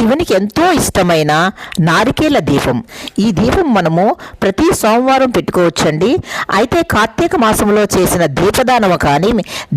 శివునికి ఎంతో ఇష్టమైన నారికేల దీపం. ఈ దీపం మనము ప్రతి సోమవారం పెట్టుకోవచ్చండి. అయితే కార్తీక మాసంలో చేసిన దీపదానం కానీ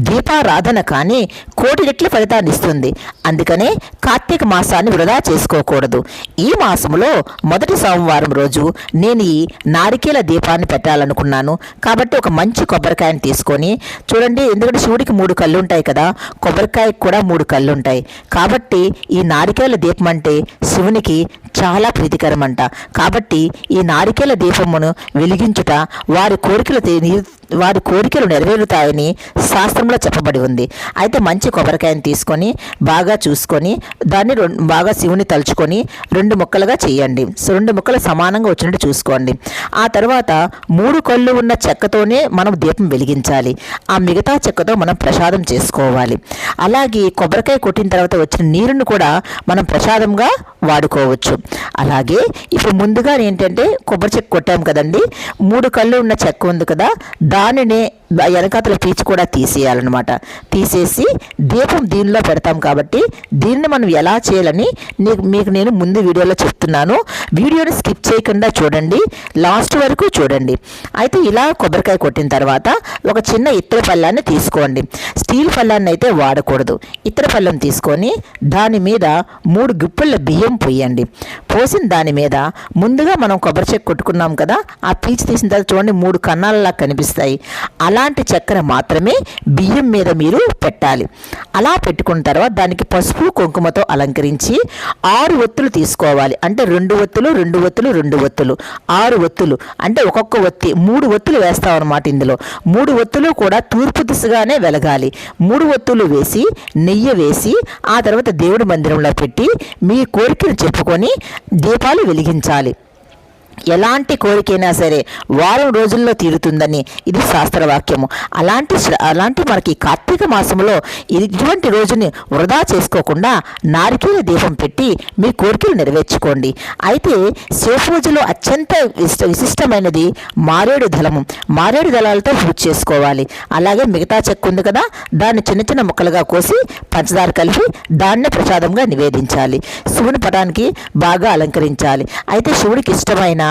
దీపారాధన కానీ కోటి రెట్ల ఫలితాన్ని ఇస్తుంది. అందుకనే కార్తీక మాసాన్ని వృధా చేసుకోకూడదు. ఈ మాసంలో మొదటి సోమవారం రోజు నేను ఈ నారికేల దీపాన్ని పెట్టాలనుకున్నాను. కాబట్టి ఒక మంచి కొబ్బరికాయని తీసుకొని చూడండి ఎందుకంటే శివుడికి మూడు కళ్ళు ఉంటాయి కదా కొబ్బరికాయకు కూడా మూడు కళ్ళు ఉంటాయి కాబట్టి ఈ నారికేల దీపం అంటే శివునికి చాలా ప్రీతికరమంట. కాబట్టి ఈ నారికేల దీపమును వెలిగించుట వారి కోరికలు వారి కోరికలు నెరవేరుతాయని శాస్త్రంలో చెప్పబడి ఉంది. అయితే మంచి కొబ్బరికాయని తీసుకొని బాగా చూసుకొని దాన్ని బాగా శివుని తలుచుకొని రెండు ముక్కలుగా చేయండి. సో రెండు ముక్కలు సమానంగా వచ్చినట్టు చూసుకోండి. ఆ తర్వాత మూడు కళ్ళు ఉన్న చెక్కతోనే మనం దీపం వెలిగించాలి. ఆ మిగతా చెక్కతో మనం ప్రసాదం చేసుకోవాలి. అలాగే కొబ్బరికాయ కొట్టిన తర్వాత వచ్చిన నీరును కూడా మనం ప్రసాదంగా వాడుకోవచ్చు. అలాగే ఇప్పుడు ముందుగా ఏంటంటే కొబ్బరి చెక్క కొట్టాం కదండి. మూడు కళ్ళు ఉన్న చెక్క ఉంది కదా దానినే వెనకాతల పీచు కూడా తీసేయాలన్నమాట. తీసేసి దీపం దీనిలో పెడతాం కాబట్టి దీన్ని మనం ఎలా చేయాలని నీకు మీకు నేను ముందు వీడియోలో చెప్తున్నాను. వీడియోని స్కిప్ చేయకుండా చూడండి లాస్ట్ వరకు చూడండి. అయితే ఇలా కొబ్బరికాయ కొట్టిన తర్వాత ఒక చిన్న ఇత్తడి పళ్ళాన్ని తీసుకోండి. స్టీల్ పళ్ళాన్ని అయితే వాడకూడదు. ఇతర పళ్ళం తీసుకొని దాని మీద మూడు గుప్పిళ్ళ బియ్యం పోయండి. పోసిన దాని మీద ముందుగా మనం కొబ్బరి చెక్క కొట్టుకున్నాం కదా ఆ పీచు తీసిన తర్వాత చూడండి మూడు కన్నాలలా కనిపిస్తాయి. అలాంటి చక్కెర మాత్రమే బియ్యం మీద మీరు పెట్టాలి. అలా పెట్టుకున్న తర్వాత దానికి పసుపు కుంకుమతో అలంకరించి ఆరు ఒత్తులు తీసుకోవాలి. అంటే రెండు ఒత్తులు రెండు ఒత్తులు రెండు ఒత్తులు. ఆరు ఒత్తులు. అంటే ఒక్కొక్క ఒత్తి. మూడు ఒత్తులు వేస్తాం అనమాట ఇందులో. మూడు ఒత్తులు కూడా తూర్పు దిశగానే వెలగాలి. మూడు ఒత్తులు వేసి నెయ్యి వేసి ఆ తర్వాత దేవుడి మందిరంలో పెట్టి మీ కోరికను చెప్పుకొని దీపాలు వెలిగించాలి. ఎలాంటి కోరికైనా సరే వారం రోజుల్లో తీరుతుందని ఇది శాస్త్రవాక్యము. అలాంటి అలాంటి మనకి కార్తీక మాసంలో ఇటువంటి రోజుని వృధా చేసుకోకుండా నారికేల దీపం పెట్టి మీ కోరికలు నెరవేర్చుకోండి. అయితే శివపూజలో అత్యంత ఇష్ట విశిష్టమైనది మారేడు దళము. మారేడు దళాలతో పూజ చేసుకోవాలి. అలాగే మిగతా చెక్క ఉంది కదా దాన్ని చిన్న చిన్న ముక్కలుగా కోసి పంచదార కలిపి దాన్నే ప్రసాదంగా నివేదించాలి. శివుని పటానికి బాగా అలంకరించాలి. అయితే శివుడికి ఇష్టమైన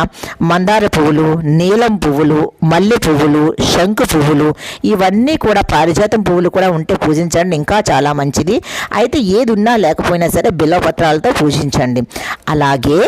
మందార పువ్వులు నీలం పువ్వులు మల్లె పువ్వులు శంకు పువ్వులు ఇవన్నీ కూడా పారిజాతం పువ్వులు కూడా ఉంటే పూజించండి ఇంకా చాలా మంచిది. అయితే ఏది ఉన్నా లేకపోయినా సరే బిల్వపత్రాలతో పూజించండి. అలాగే